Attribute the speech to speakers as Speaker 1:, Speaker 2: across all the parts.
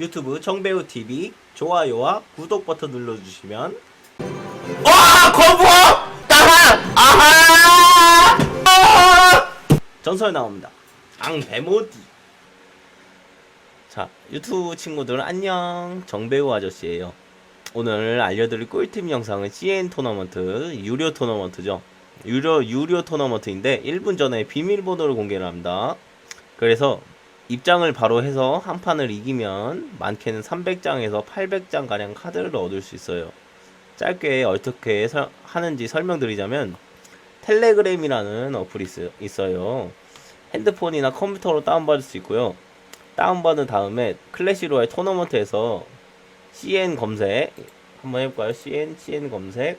Speaker 1: 유튜브 정배우TV 좋아요와 구독 버튼 눌러주시면
Speaker 2: 와 거부 따라 아하 아!
Speaker 1: 전설 나옵니다. 앙배모디. 자, 유튜브 친구들 안녕. 정배우 아저씨예요. 오늘 알려드릴 꿀팁 영상은 CN 토너먼트 유료 토너먼트죠. 유료 유료 토너먼트인데 1분 전에 비밀번호를 공개를 합니다. 그래서 입장을 바로 해서 한 판을 이기면 많게는 300장에서 800장 가량 카드를 얻을 수 있어요. 짧게 어떻게 설- 하는지 설명드리자면 텔레그램이라는 어플이 있- 있어요. 핸드폰이나 컴퓨터로 다운받을 수 있고요. 다운받은 다음에 클래시로의 토너먼트에서 CN 검색 한번 해볼까요? CN CN 검색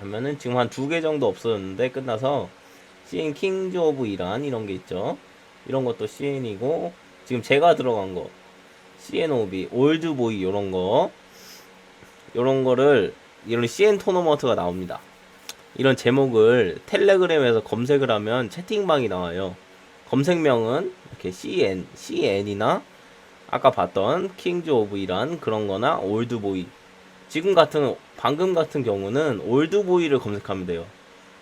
Speaker 1: 하면은 지금 한 두 개 정도 없어졌는데 끝나서 CN 킹즈 오브 이란 이런 게 있죠. 이런 것도 CN이고 지금 제가 들어간 거 CN 오비 올드보이 이런 거 이런 거를 이런 CN 토너먼트가 나옵니다. 이런 제목을 텔레그램에서 검색을 하면 채팅방이 나와요. 검색명은 이렇게 CN, CN이나 아까 봤던 킹즈 오브 이란 그런 거나 올드보이. 지금 같은, 방금 같은 경우는 올드보이를 검색하면 돼요.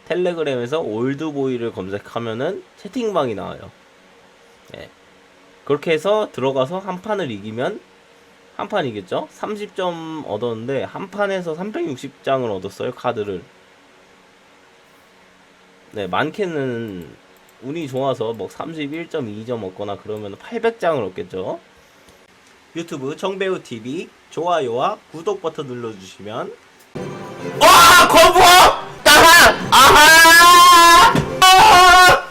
Speaker 1: 텔레그램에서 올드보이를 검색하면은 채팅방이 나와요. 예. 그렇게 해서 들어가서 한 판을 이기면 한 판 이겼죠? 30점 얻었는데 한 판에서 360장을 얻었어요 카드를 네 많게는 운이 좋아서 뭐 31.2점 얻거나 그러면 800장을 얻겠죠 유튜브 정배우TV 좋아요와 구독 버튼 눌러주시면
Speaker 2: 와 거부 따라 아하 아!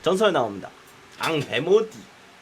Speaker 1: 전설 나옵니다 앙배모디